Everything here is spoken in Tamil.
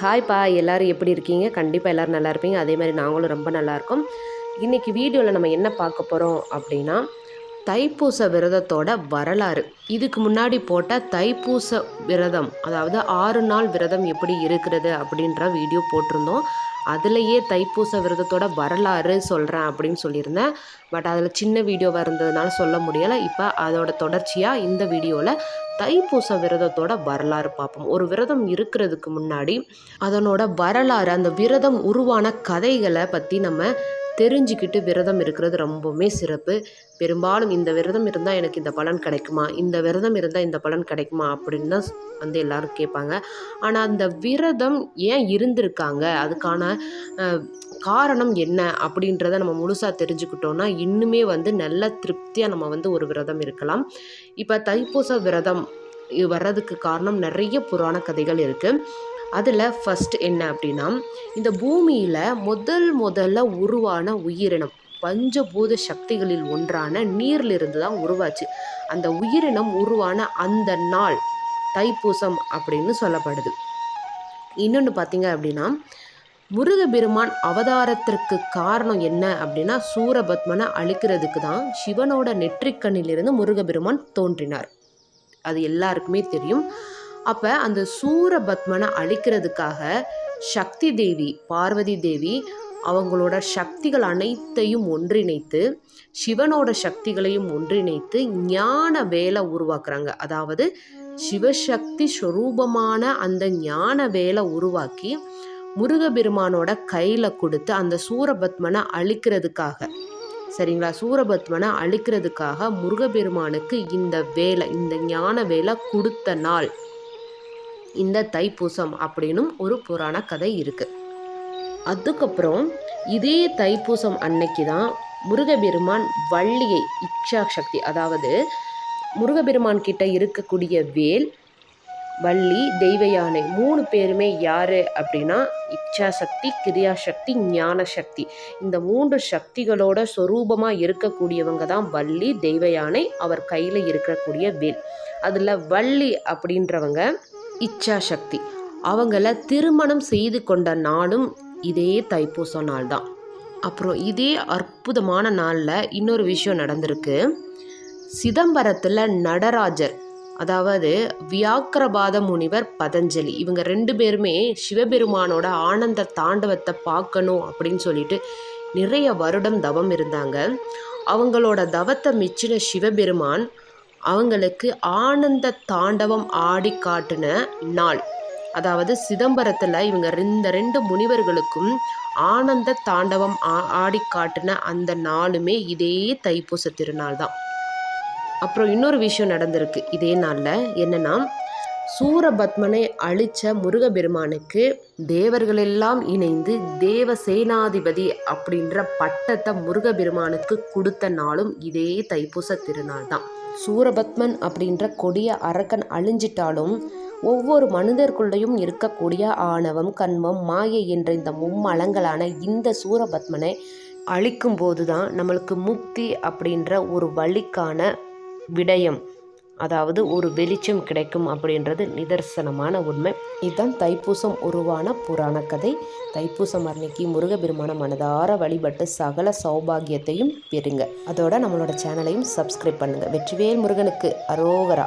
ஹாய்ப்பா எல்லோரும் எப்படி இருக்கீங்க? கண்டிப்பாக எல்லோரும் நல்லா இருப்பீங்க. அதே மாதிரி நாங்களும் ரொம்ப நல்லாயிருக்கும் இன்றைக்கி வீடியோவில் நம்ம என்ன பார்க்க போகிறோம் அப்படின்னா தைப்பூச விரதத்தோட வரலாறு. இதுக்கு முன்னாடி போட்ட தைப்பூச விரதம் அதாவது ஆறு நாள் விரதம் எப்படி இருக்கிறது அப்படின்ற வீடியோ போட்டிருந்தோம். அதுலேயே தைப்பூச விரதத்தோட வரலாறு சொல்கிறேன் அப்படின்னு சொல்லியிருந்தேன். பட் அதில் சின்ன வீடியோவாக இருந்ததுனால சொல்ல முடியலை. இப்போ அதோட தொடர்ச்சியாக இந்த வீடியோவில் தைப்பூச விரதத்தோட வரலாறு பார்ப்போம். ஒரு விரதம் இருக்கிறதுக்கு முன்னாடி அதனோட வரலாறு அந்த விரதம் உருவான கதைகளை பற்றி நம்ம தெரிஞ்சுக்கிட்டு விரதம் இருக்கிறது ரொம்பவுமே சிறப்பு. பெரும்பாலும் இந்த விரதம் இருந்தால் எனக்கு இந்த பலன் கிடைக்குமா? இந்த விரதம் இருந்தால் இந்த பலன் கிடைக்குமா? அப்படின்னு தான் வந்து எல்லோரும் கேட்பாங்க. ஆனால் அந்த விரதம் ஏன் இருந்திருக்காங்க? அதுக்கான காரணம் என்ன? அப்படின்றத நம்ம முழுசாக தெரிஞ்சுக்கிட்டோன்னா இன்னுமே வந்து நல்ல திருப்தியாக நம்ம வந்து ஒரு விரதம் இருக்கலாம். இப்போ தைப்பூச விரதம் வர்றதுக்கு காரணம் நிறைய புராண கதைகள் இருக்குது அதில் ஃபஸ்ட் என்ன அப்படின்னா இந்த பூமியில் முதல் முதல்ல உருவான உயிரினம் பஞ்சபூத சக்திகளில் ஒன்றான நீர்லிருந்து தான் உருவாச்சு. அந்த உயிரினம் உருவான அந்த நாள் தைப்பூசம் அப்படின்னு சொல்லப்படுது. இன்னொன்று பார்த்தீங்க அப்படின்னா முருகபெருமான் அவதாரத்திற்கு காரணம் என்ன அப்படின்னா சூரபத்மனை அழிக்கிறதுக்கு தான் சிவனோட நெற்றிக்கண்ணிலிருந்து முருகபெருமான் தோன்றினார். அது எல்லாருக்குமே தெரியும். அப்போ அந்த சூரபத்மனை அழிக்கிறதுக்காக சக்தி தேவி பார்வதி தேவி அவங்களோட சக்திகள் அனைத்தையும் ஒன்றிணைத்து சிவனோட சக்திகளையும் ஒன்றிணைத்து ஞான வேலை உருவாக்குறாங்க. அதாவது சிவசக்தி ஸ்வரூபமான அந்த ஞான வேலை உருவாக்கி முருகபெருமானோட கையில் கொடுத்து அந்த சூரபத்மனை அழிக்கிறதுக்காக. சரிங்களா? சூரபத்மனை அழிக்கிறதுக்காக முருகபெருமானுக்கு இந்த வேலை இந்த ஞான வேலை கொடுத்த நாள். இந்த தைப்பூசம் அப்படின்னும் ஒரு புராண கதை இருக்குது அதுக்கப்புறம் இதே தைப்பூசம் அன்னைக்கு தான் முருகபெருமான் வள்ளியை இக்ஷா சக்தி அதாவது முருகபெருமான் கிட்ட இருக்கக்கூடிய வேல் வள்ளி தெய்வ யானை மூணு பேருமே யார் அப்படின்னா இச்சா சக்தி கிரியா சக்தி ஞான சக்தி இந்த மூன்று சக்திகளோட சொரூபமாக இருக்கக்கூடியவங்க தான் வள்ளி தெய்வ யானை அவர் கையில் இருக்கக்கூடிய வேல். அதில் வள்ளி அப்படின்றவங்க இச்சா சக்தி அவங்கள திருமணம் செய்து கொண்ட நாளும் இதே தைப்பூச நாள் தான். அப்புறம் இதே அற்புதமான நாளில் இன்னொரு விஷயம் நடந்திருக்கு. சிதம்பரத்தில் நடராஜர் அதாவது வியாக்கிரபாத முனிவர் பதஞ்சலி. இவங்க ரெண்டு பேருமே சிவபெருமானோட ஆனந்த தாண்டவத்தை பார்க்கணும் அப்படின்னு சொல்லிட்டு நிறைய வருடம் தவம் இருந்தாங்க. அவங்களோட தவத்தை மிச்சின சிவபெருமான் அவங்களுக்கு ஆனந்த தாண்டவம் ஆடி காட்டின நாள். அதாவது சிதம்பரத்தில் இவங்க இந்த ரெண்டு முனிவர்களுக்கும் ஆனந்த தாண்டவம் ஆடி காட்டின அந்த நாளுமே இதே தைப்பூச திருநாள் தான் அப்புறம் இன்னொரு விஷயம் நடந்திருக்கு. இதே நாளில் என்னென்னா சூரபத்மனை அழித்த முருகபெருமானுக்கு தேவர்களெல்லாம் இணைந்து தேவ சேனாதிபதி அப்படின்ற பட்டத்தை முருகபெருமானுக்கு கொடுத்த நாளும் இதே தைப்பூச திருநாள் தான். சூரபத்மன் அப்படின்ற கொடிய அரக்கன் அழிஞ்சிட்டாலும் ஒவ்வொரு மனிதர்களுடையும் இருக்கக்கூடிய ஆணவம் கண்மம் மாயை என்ற இந்த மும்மலங்களான இந்த சூரபத்மனை அழிக்கும் போது தான் நம்மளுக்கு முக்தி அப்படின்ற ஒரு வழிக்கான விடயம். அதாவது ஒரு வெளிச்சம் கிடைக்கும் அப்படின்றது நிதர்சனமான உண்மை. இதுதான் தைப்பூசம் உருவான புராண கதை. தைப்பூசம் அன்னைக்கு முருகபெருமான மனதார வழிபட்டு சகல சௌபாகியத்தையும் பெறுங்க. அதோட நம்மளோட சேனலையும் சப்ஸ்கிரைப் பண்ணுங்கள் வெற்றிவேல் முருகனுக்கு அரோகரா.